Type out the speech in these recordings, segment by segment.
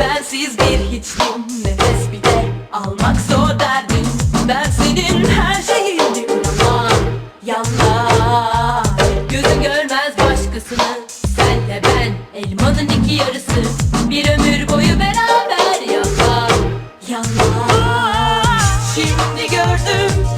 Bensiz bir hiçliğim Nefes bile almak zor derdim. Ben senin her şeyinim Yalan, yalan Gözün görmez başkasını. Senle ben elmanın iki yarısı. Bir ömür boyu beraber yalan Yalan Şimdi gördüm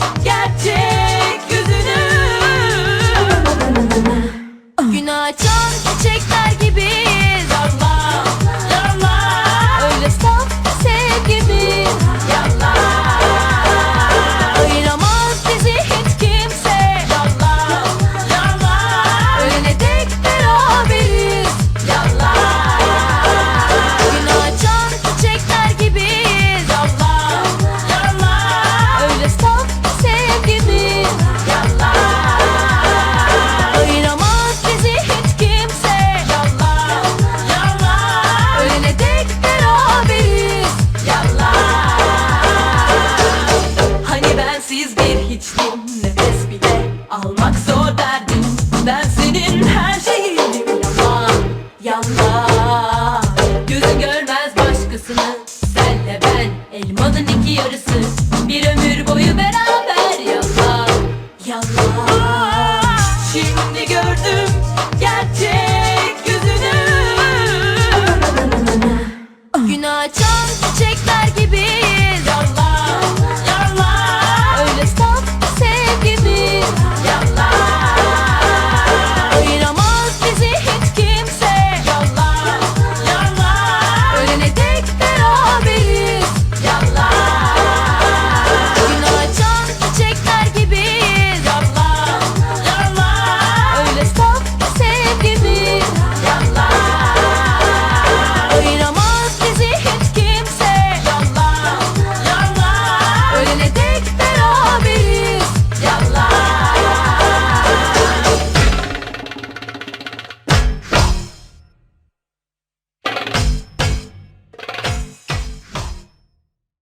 yarısı Senle ben elmanın iki yarısı. Bir ömür boyu beraber yallah Yallah Şimdi gördüm gerçeği